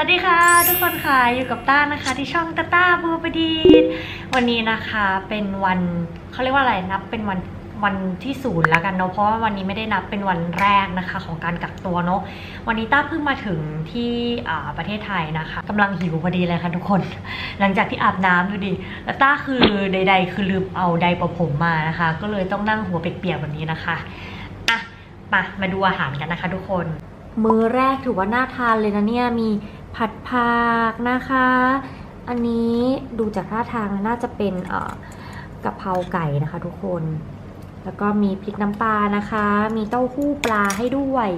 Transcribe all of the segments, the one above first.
วัสดีค่ะทุกคนค่ะอยู่กับต้านะคะ ที่ช่องตาต้าบูปดีดวันนี้นะคะเป็นวันเขาเรียกว่าอะไรนับเป็นวันวันที่ศูนย์แล้วกันเนาะเพราะว่าวันนี้ไม่ได้นับเป็นวันแรกนะคะ ของการกักตัวเนาะวันนี้ต้าเพิ่งมาถึงที่ประเทศไทยนะคะกำลังหิวพอดีเลยค่ะทุกคน หลังจากที่อาบน้ำดูดิแล้วต้าคือใด ๆ คือลืมเอาไดประผมมานะคะ ก็เลยต้องนั่งหัวเปียกๆแบบนี้นะคะอะมามาดูอาหารกันนะคะ ทุกคน มื้อแรกถือว่าน่าทานเลยนะเนี่ยมี ผัดผักนะคะ อันนี้ดูจากท่าทางน่าจะเป็นเอ่อกะเพราไก่นะคะทุกคน แล้วก็มีพริกน้ำปลานะคะ มีเต้าหู้ปลาให้ด้วย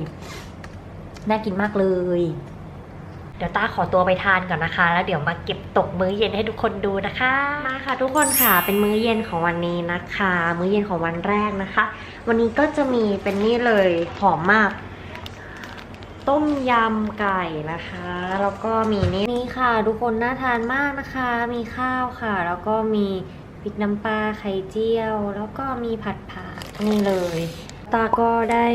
น่ากินมากเลย เดี๋ยวต้าขอตัวไปทานก่อนนะคะ แล้วเดี๋ยวมาเก็บตกมื้อเย็นให้ทุกคนดูนะคะมาค่ะทุกคนค่ะ เป็นมื้อเย็นของวันนี้นะคะ มื้อเย็นของวันแรกนะคะ วันนี้ก็จะมีเป็นนี่เลยหอมมาก ต้มยำไก่นะคะ แล้วก็มีนี่นี่ค่ะทุกคนน่าทานมากนะคะ มีข้าวค่ะ แล้วก็มีพริกน้ำปลาไข่เจียว แล้วก็มีผัดผักนี่เลย ตาก็ได้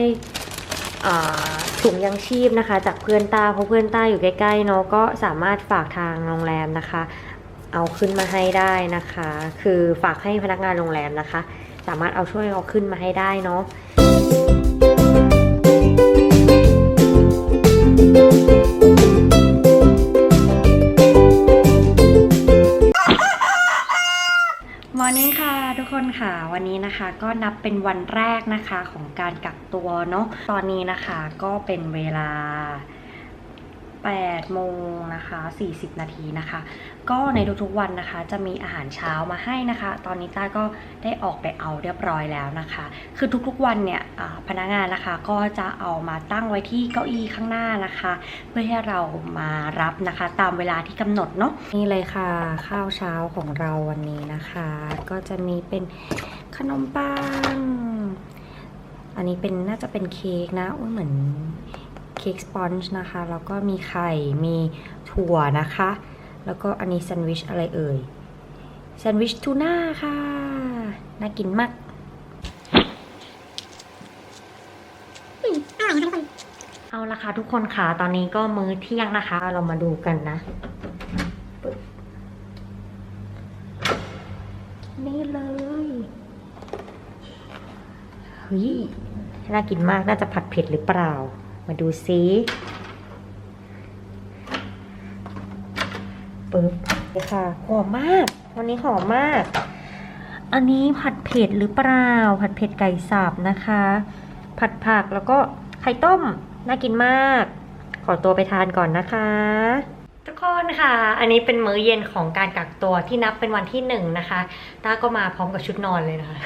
ถุงยังชีพนะคะ จากเพื่อนตาเพราะเพื่อนตาอยู่ใกล้ๆเนาะก็สามารถฝากทางโรงแรมนะคะ เอาขึ้นมาให้ได้นะคะ คือฝากให้พนักงานโรงแรมนะคะ สามารถเอาช่วยเอาขึ้นมาให้ได้เนาะ ค่ะ วันนี้นะคะก็นับเป็นวันแรกนะคะของการกักตัวเนาะตอนนี้นะคะก็เป็นเวลา 8โมงนะคะ40 นาทีนะคะ ก็ในทุกๆวันนะคะจะมีอาหารเช้ามาให้นะคะ ตอนนี้ต้าก็ได้ออกไปเอาเรียบร้อยแล้วนะคะ คือทุกๆวันเนี่ยพนักงานนะคะก็จะเอามาตั้งไว้ที่เก้าอี้ข้างหน้านะคะ เพื่อให้เรามารับนะคะ ตามเวลาที่กำหนดเนาะนี่เลยค่ะข้าวเช้าของเราวันนี้นะคะ ก็จะมีเป็นขนมปังอันนี้เป็นน่าจะเป็นเค้กนะอุ้ยเหมือน ค้กสปอนจ์นะคะ แล้วก็มีไข่ มีถั่วนะคะ แล้วก็อันนี้แซนด์วิชอะไรเอ่ย แซนด์วิชทูน่าค่ะ น่ากินมากเอาละค่ะทุกคนค่ะ ตอนนี้ก็มื้อเที่ยงนะคะ เรามาดูกันนะปึ๊บนี่เลยเฮ้ยน่ากินมาก น่าจะผัดเผ็ดหรือเปล่า มาดูซิปึ๊บนี่ค่ะหอมมาก วันนี้หอมมาก อันนี้ผัดเผ็ดหรือเปล่า ผัดเผ็ดไก่สับนะคะ ผัดผักแล้วก็ไข่ต้ม น่ากินมาก ขอตัวไปทานก่อนนะคะทุกคนค่ะ อันนี้เป็นมื้อเย็นของการกักตัวที่นับเป็นวันที่หนึ่งนะคะต้าก็มาพร้อมกับชุดนอนเลยนะคะ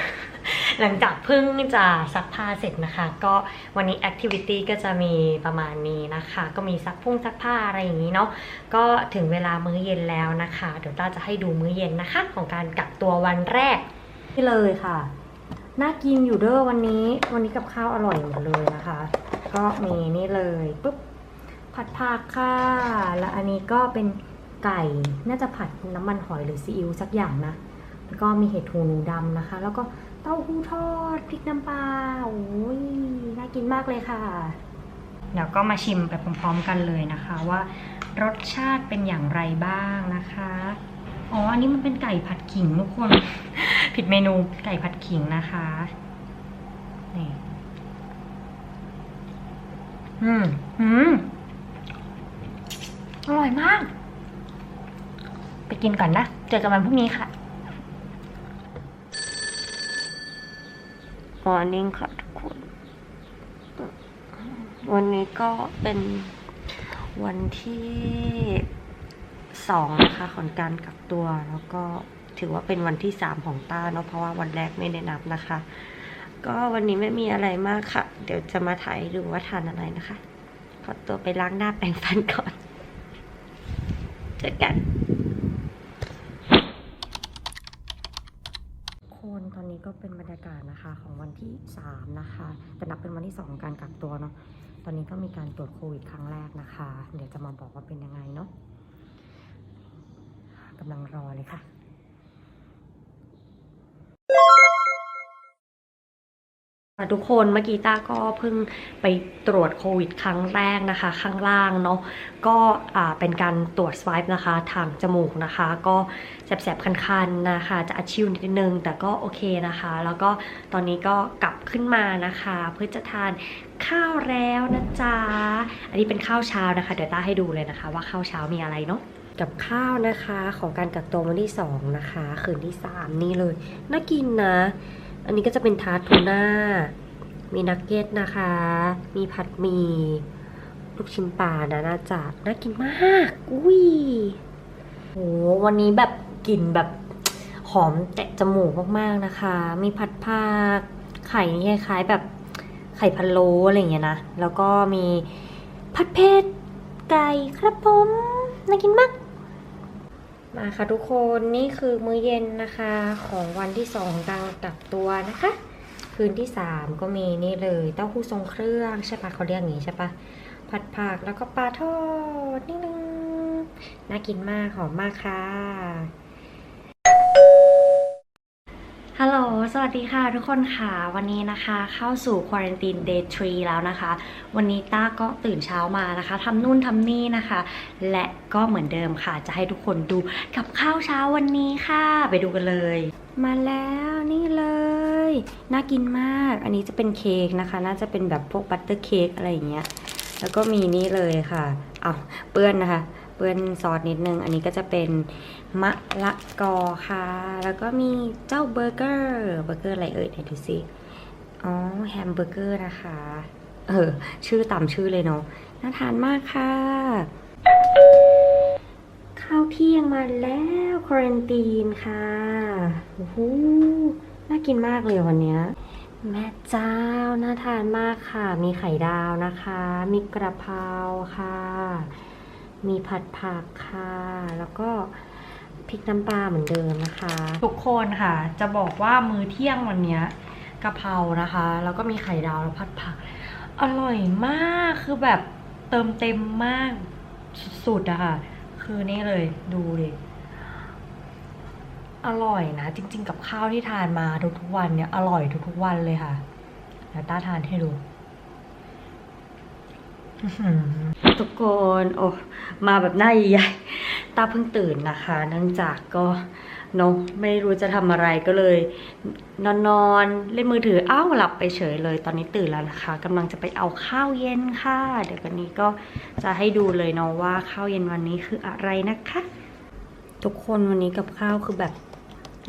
หลังจากเพิ่งจะซักผ้าเสร็จนะคะ ก็วันนี้แอคทิวิตี้ก็จะมีประมาณนี้นะคะ ก็มีซักพุ่งซักผ้าอะไรอย่างนี้เนาะก็ถึงเวลามื้อเย็นแล้วนะคะ เดี๋ยวต้าจะให้ดูมื้อเย็นนะคะ ของการกักตัววันแรกนี่เลยค่ะน่ากินอยู่เด้อวันนี้ วันนี้กับข้าวอร่อยหมดเลยนะคะ ก็มีนี่เลยปุ๊บผัดผักค่ะ แล้วอันนี้ก็เป็นไก่น่าจะผัดน้ำมันหอยหรือซีอิ๊วสักอย่างนะแล้วก็มีเห็ดหูหนูดำนะคะ แล้วก็ เต้าหู้ทอดพริกน้ำปลาโอ้ยน่ากินมากเลยค่ะ เดี๋ยวก็มาชิมไปพร้อมๆกันเลยนะคะว่ารสชาติเป็นอย่างไรบ้างนะคะ อ๋อ อันนี้มันเป็นไก่ผัดขิงทุกคน ผิดเมนูไก่ผัดขิงนะคะ นี่ อืม อืม อร่อยมาก ไปกินก่อนนะ เจอกันวันพรุ่งนี้ค่ะ มอร์นิ่งค่ะทุกคน วันนี้ก็เป็นวันที่สองนะคะของการกักตัว แล้วก็ถือว่าเป็นวันที่สามของต้าเนาะเพราะว่าวันแรกไม่ได้นับนะคะ ก็วันนี้ไม่มีอะไรมากค่ะ เดี๋ยวจะมาถ่ายดูว่าทานอะไรนะคะ ขอตัวไปล้างหน้าแปรงฟันก่อนเจอกันคนตอนนี้ก็เป็นากาศนะคะของวันที่ 3 นะคะ แต่นับเป็นวันที่2ของการกักตัวเนาะตอนนี้ก็มีการตรวจโควิดครั้งแรกนะคะ เดี๋ยวจะมาบอกว่าเป็นยังไงเนาะกำลังรอเลยค่ะ ทุกคนเมื่อกี้ต้าก็เพิ่งไปตรวจโควิดครั้งแรกนะคะ ข้างล่างเนาะก็เป็นการตรวจสว i p นะคะทางจมูกนะคะ ก็แสบๆ คันๆนะคะ จะอัดชิวนิดนึง แต่ก็โอเคนะคะ แล้วก็ตอนนี้ก็กลับขึ้นมานะคะ เพื่อจะทานข้าวแล้วนะจ๊ะ อันนี้เป็นข้าวเช้านะคะ เดี๋ยวต้าให้ดูเลยนะคะ ว่าข้าวเช้ามีอะไรเนาะกับข้าวนะคะของการกักตัววันที่สองนะคะ คืนที่สามนี่เลย น่ากินนะ อันนี้ก็จะเป็นทาร์ตทูน่า มีนักเก็ตนะคะ มีผัดหมี่ลูกชิ้นปลานะน่าจะน่ากินมาก อุ้ยโหวันนี้แบบกลิ่นแบบหอมแตะจมูกมากๆนะคะ มีผัดผักไข่นี่คล้ายๆแบบไข่พะโล้อะไรอย่างเงี้ยนะ แล้วก็มีผัดเผ็ดไก่ครับผม น่ากินมาก มาค่ะทุกคนนี่คือมื้อเย็นนะคะของวันที่สองของการกักตัวนะคะ คืนที่สามก็มีนี่เลยเต้าหู้ทรงเครื่องใช่ปะเขาเรียกอย่างนี้ใช่ปะผัดผักแล้วก็ปลาทอดนิดนึงน่ากินมากหอมมากค่ะ ฮัลโหล สวัสดีค่ะทุกคนค่ะ วันนี้นะคะเข้าสู่ Quarantine Day 3แล้วนะคะ วันนี้ต้าก็ตื่นเช้ามานะคะทำนู่นทำนี่นะคะ และก็เหมือนเดิมค่ะ จะให้ทุกคนดูกับข้าวเช้าวันนี้ค่ะ ไปดูกันเลย มาแล้วนี่เลย น่ากินมาก อันนี้จะเป็นเค้กนะคะ น่าจะเป็นแบบพวกบัตเตอร์เค้กอะไรอย่างเงี้ย แล้วก็มีนี่เลยค่ะ เอาเปื้อนนะคะ เปื้อนซอสนิดนึง อันนี้ก็จะเป็นมะละกอค่ะ แล้วก็มีเจ้าเบอร์เกอร์ เบอร์เกอร์อะไรเอ่ยไหนดูสิ อ๋อแฮมเบอร์เกอร์นะคะ เออ ชื่อตามชื่อเลยเนาะ น่าทานมากค่ะ ข้าวเที่ยงมาแล้วควอรันตีนค่ะโอ้โหน่ากินมากเลยวันเนี้ยแม่เจ้า น่าทานมากค่ะ มีไข่ดาวนะคะ มีกระเพราค่ะ มีผัดผักค่ะ แล้วก็พริกน้ำปลาเหมือนเดิมนะคะ ทุกคนค่ะ จะบอกว่ามื้อเที่ยงวันนี้กะเพรานะคะ แล้วก็มีไข่ดาวแล้วผัดผัก อร่อยมากคือแบบเติมเต็มมากสุดๆอะค่ะ คือนี่เลยดูดิอร่อยนะ จริง ๆ กับข้าวที่ทานมาทุกๆวันเนี่ยอร่อยทุกๆวันเลยค่ะเดี๋ยวต้าทานให้ดู ทุกคนโอ้มาแบบหน้าใหญ่ๆตาเพิ่งตื่นนะคะ เนื่องจากก็เนอะไม่รู้จะทำอะไรก็เลย นอนนอนเล่นมือถืออ้าวหลับไปเฉยเลย ตอนนี้ตื่นแล้วนะคะกำลังจะไปเอาข้าวเย็นค่ะ เดี๋ยววันนี้ก็จะให้ดูเลยเนาะว่าข้าวเย็นวันนี้คืออะไรนะคะ ทุกคนวันนี้กับข้าวคือแบบ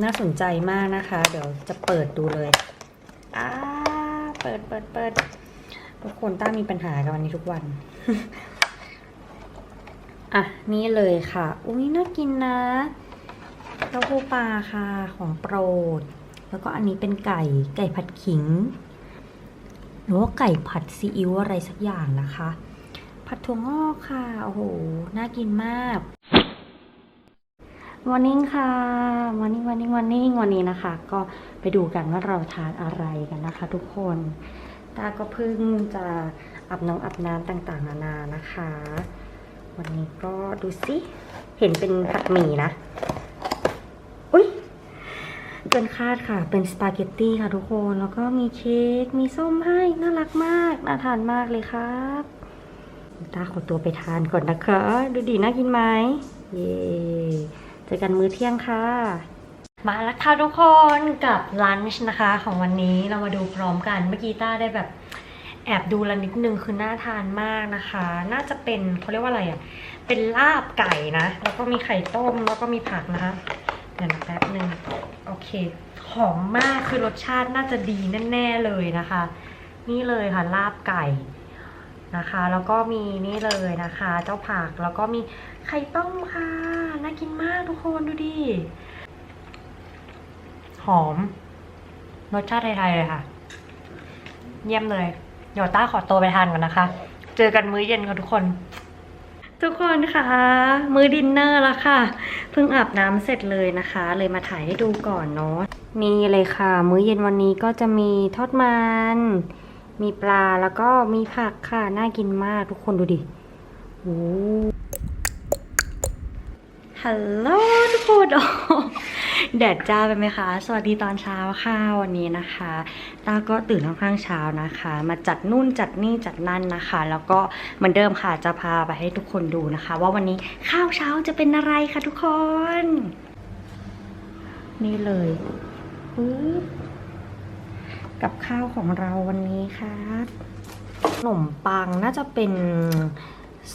น่าสนใจมากนะคะ เดี๋ยวจะเปิดดูเลยอ่าเปิดเปิดเปิด ทุกคนต้ามีปัญหากับวันนี้ทุกวัน อะ นี่เลยค่ะ อุ้ยน่ากินนะเต้าหู้ปลาค่ะของโปรด แล้วก็อันนี้เป็นไก่ไก่ผัดขิง หรือว่าไก่ผัดซีอิ๊วอะไรสักอย่างนะคะ ผัดถั่วงอกค่ะ โอ้โห น่ากินมากวันนิ่งค่ะวันนิ่งวันนิ่งวันนิ่งวันนี้นะคะ ก็ไปดูกันว่าเราทานอะไรกันนะคะ ทุกคน ตาก็เพิ่งจะอาบน้ำอาบน้ำต่างๆ นานานะคะ วันนี้ก็ดูสิเห็นเป็นผัดหมี่นะ อุ้ยเกินคาดค่ะ เป็นสปาเกตตี้ค่ะทุกคน แล้วก็มีเค้ก มีส้มให้ น่ารักมาก น่าทานมากเลยครับตาขอตัวไปทานก่อนนะคะ ดูดีน่ากินไหม เย่เจอกันมื้อเที่ยงค่ะ มาแล้วค่ะทุกคนกับลันช์นะคะ ของวันนี้เรามาดูพร้อมกัน เมื่อกี้ต้าได้แบบแอบดูล้วนิดนึงคือน่าทานมากนะคะ น่าจะเป็นเขาเรียกว่าอะไรอะ เป็นลาบไก่นะ แล้วก็มีไข่ต้มแล้วก็มีผักนะคะเดี๋ยวแป๊บหนึ่งโอเคหอมมากคือรสชาติน่าจะดีแน่ๆเลยนะคะ นี่เลยค่ะลาบไก่นะคะ แล้วก็มีนี่เลยนะคะ เจ้าผักแล้วก็มีไข่ต้มค่ะน่ากินมากทุกคนดูดิ อม รสชาติไทยๆเลยค่ะ เยี่ยมเลย เดี๋ยวต้าขอตัวไปทานก่อนนะคะ เจอกันมื้อเย็นค่ะทุกคน ทุกคนคะมื้อดินเนอร์แล้วค่ะ เพิ่งอาบน้ำเสร็จเลยนะคะ เลยมาถ่ายให้ดูก่อนเนาะ นี่เลยค่ะ มื้อเย็นวันนี้ก็จะมีทอดมัน มีปลาแล้วก็มีผักค่ะ น่ากินมากทุกคนดูดิโอ้ฮัลโหลทุกคนโอ้ แดดจ้าไปไหมคะ สวัสดีตอนเช้าค่ะวันนี้นะคะตาก็ตื่นค่อนข้างเช้านะคะ มาจัดนู่นจัดนี่จัดนั่นนะคะ แล้วก็เหมือนเดิมค่ะจะพาไปให้ทุกคนดูนะคะ ว่าวันนี้ข้าวเช้าจะเป็นอะไรคะทุกคน นี่เลยปึ๊บกับข้าวของเราวันนี้ค่ะขนมปังน่าจะเป็น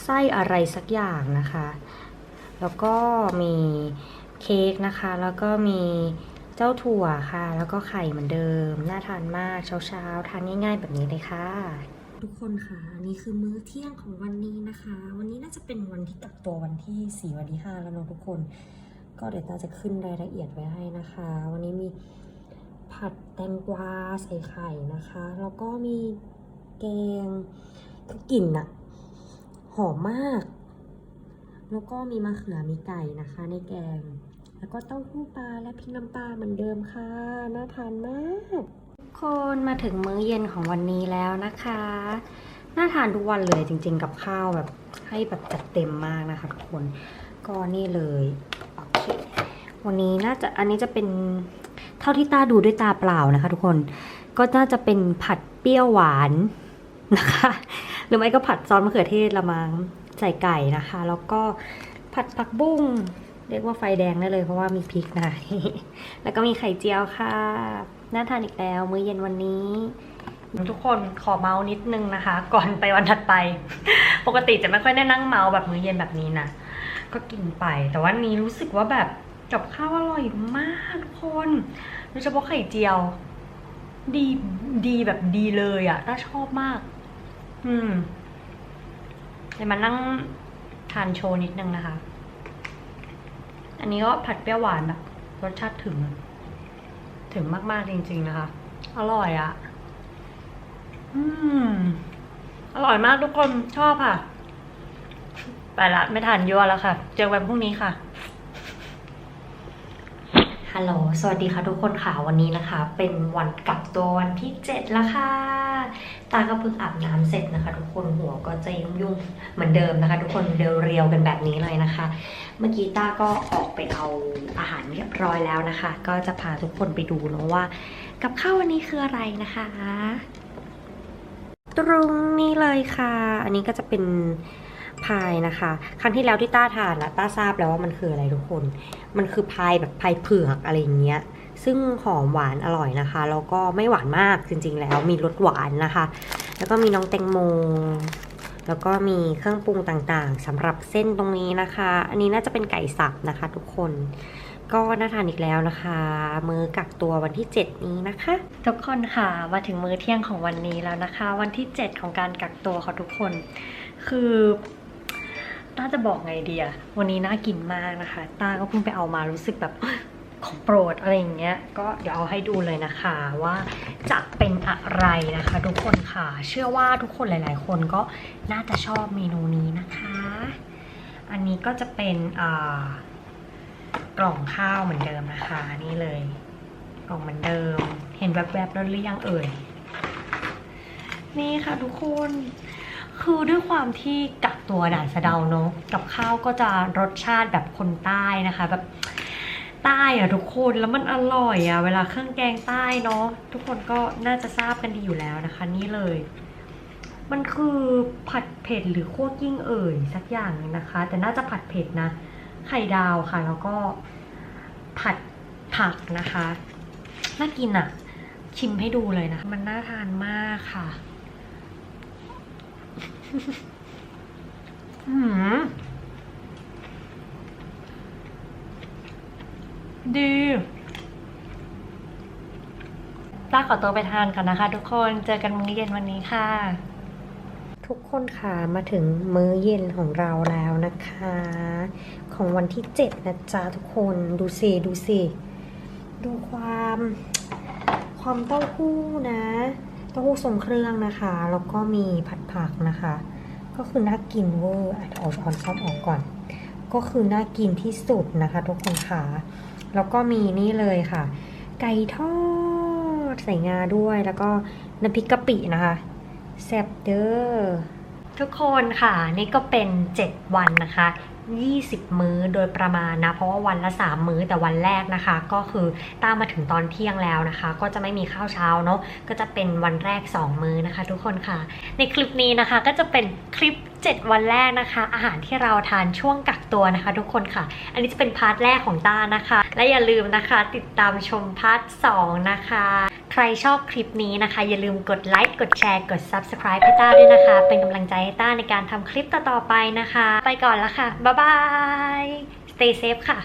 ไส้อะไรสักอย่างนะคะ แล้วก็มี เค้กนะคะ แล้วก็มีเจ้าถั่วค่ะ แล้วก็ไข่เหมือนเดิม น่าทานมากเช้าๆ ทานง่ายๆ แบบนี้เลยค่ะ ทุกคนค่ะนนี้คือมื้อเที่ยงของวันนี้นะคะ วันนี้น่าจะเป็นวันที่กักตัววันที่ 4 วันที่ 5 แล้วเนาะทุกคน ก็เดี๋ยวตาจะขึ้นรายละเอียดไว้ให้นะคะ วันนี้มีผัดแตงกวาใส่ไข่นะคะ แล้วก็มีแกงคือกลิ่นอะหอมมาก แล้วก็มีมะเขือมีไก่นะคะ ในแกง แล้วก็เต้าหู้ปลาและพริกน้ำปลาเหมือนเดิมค่ะ น่าทานมากทุกคนมาถึงมื้อเย็นของวันนี้แล้วนะคะ น่าทานทุกวันเลยจริง ๆ กับข้าวแบบให้แบบจัดเต็มมากนะคะทุกคนก็นี่เลยโอเควันนี้น่าจะอันนี้จะเป็นเท่าที่ตาดูด้วยตาเปล่านะคะ ทุกคนก็น่าจะเป็นผัดเปรี้ยวหวานนะคะ หรือไม่ก็ผัดซอสมะเขือเทศละมัง ใส่ไก่นะคะ แล้วก็ผัดผักบุ้งเรียกว่าไฟแดงได้เลยเพราะว่ามีพริกนะ แล้วก็มีไข่เจียวค่ะ น่าทานอีกแล้ว มื้อเย็นวันนี้ ทุกคนขอเมาส์นิดนึงนะคะ ก่อนไปวันถัดไป ปกติจะไม่ค่อยได้นั่งเมาส์แบบมื้อเย็นแบบนี้นะ ก็กินไป แต่ว่านี้รู้สึกว่าแบบกับข้าวอร่อยมากทุกคนโดยเฉพาะไข่เจียว ดีดีแบบดีเลยอะ่ะน่าชอบมาก อืม เลยมานั่งทานโชว์นิดนึงนะคะ อันนี้ก็ผัดเปรี้ยวหวานแบบรสชาติถึง ถึงมากๆจริง ๆนะคะ อร่อยอะ่ะ อืม อร่อยมากทุกคนชอบค่ะ ไปละไม่ทานยั่วแล้วค่ะ เจอกันพรุ่งนี้ค่ะ ฮัลโหล สวัสดีค่ะทุกคนค่ะ วันนี้นะคะ เป็นวันกลับตัววันที่ 7 แล้วค่ะ ตาก็เพิ่งอาบน้ำเสร็จนะคะ ทุกคน หัวก็จะยุ่งๆเหมือนเดิมนะคะ ทุกคนเรียวๆกันแบบนี้เลยนะคะ เมื่อกี้ตาก็ออกไปเอาอาหารเรียบร้อยแล้วนะคะ ก็จะพาทุกคนไปดูเนาะว่า กับข้าววันนี้คืออะไรนะคะ ตรงนี้เลยค่ะ อันนี้ก็จะเป็น พายนะคะ ครั้งที่แล้วที่ต้าทานนะต้าทราบแล้วว่ามันคืออะไรทุกคน มันคือพายแบบพายเผือกอะไรอย่างเงี้ย ซึ่งหอมหวานอร่อยนะคะ แล้วก็ไม่หวานมากจริง ๆ แล้วมีรสหวานนะคะ แล้วก็มีน้องแตงโม แล้วก็มีเครื่องปรุงต่างๆสำหรับเส้นตรงนี้นะคะ อันนี้น่าจะเป็นไก่สับนะคะ ทุกคน ก็น่าทานอีกแล้วนะคะ มือกักตัววันที่ 7 นี้นะคะ ทุกคนค่ะมาถึงมื้อเที่ยงของวันนี้แล้วนะคะ วันที่ 7 ของการกักตัวค่ะทุกคนคือ ต้าจะบอกไงดีอะวันนี้น่ากินมากนะคะ ต้าก็เพิ่งไปเอามารู้สึกแบบของโปรดอะไรอย่างเงี้ย ก็เดี๋ยวเอาให้ดูเลยนะคะว่าจะเป็นอะไรนะคะ ทุกคนค่ะ เชื่อว่าทุกคนหลาย ๆ คนก็น่าจะชอบเมนูนี้นะคะ อันนี้ก็จะเป็นกล่องข้าวเหมือนเดิมนะคะ นี่เลย กล่องเหมือนเดิม เห็นแวบๆแล้วหรือยังเอ่ยนี่ค่ะทุกคน คือด้วยความที่กักตัวด่านสะเดาเนาะกับข้าวก็จะรสชาติแบบคนใต้นะคะแบบใต้อะทุกคนแล้วมันอร่อยอะเวลาเครื่องแกงใต้เนาะทุกคนก็น่าจะทราบกันดีอยู่แล้วนะคะ นี่เลย มันคือผัดเผ็ดหรือคั่วกิ้งเอ่ยสักอย่างนะคะ แต่น่าจะผัดเผ็ดนะ ไข่ดาวค่ะ แล้วก็ผัดผักนะคะน่ากินอะชิมให้ดูเลยนะ มันน่าทานมากค่ะอื ดี ต้าขอตัวไปทานก่อนนะคะ ทุกคน เจอกันมื้อเย็นวันนี้ค่ะ ทุกคนค่ะมาถึงมื้อเย็นของเราแล้วนะคะ ของวันที่7นะจ๊ะทุกคน ดูสิดูสิ ดูความ ความเต้าหู้นะ ต้าหู้ทรงเครื่องนะคะ แล้วก็มีผัดผักนะคะ ก็คือน่ากินเวอร์อะเอาช้อนซ่อมออกก่อน ก็คือน่ากินที่สุดนะคะทุกคนค่ะ แล้วก็มีนี่เลยค่ะ ไก่ทอดใส่งาด้วย แล้วก็น้ำพริกกะปินะคะแซ่บเด้อทุกคนค่ะนี่ก็เป็น 7 วันนะคะ 20 มื้อโดยประมาณนะ เพราะว่าวันละ 3 มื้อแต่วันแรกนะคะ ก็คือตามมาถึงตอนเที่ยงแล้วนะคะ ก็จะไม่มีข้าวเช้าเนาะก็จะเป็นวันแรก 2 มื้อนะคะ ทุกคนค่ะ ในคลิปนี้นะคะก็จะเป็นคลิป 7 วันแรกนะคะ อาหารที่เราทานช่วงกักตัวนะคะ ทุกคนค่ะ อันนี้จะเป็นพาร์ทแรกของต้านะคะ และอย่าลืมนะคะ ติดตามชมพาร์ท2นะคะ ใครชอบคลิปนี้นะคะ อย่าลืมกดไลค์กดแชร์กด subscribe ให้ต้าด้วยนะคะ เป็นกำลังใจให้ต้าในการทำคลิปต่อๆไปนะคะ ไปก่อนละค่ะ บ๊ายบาย stay safe ค่ะ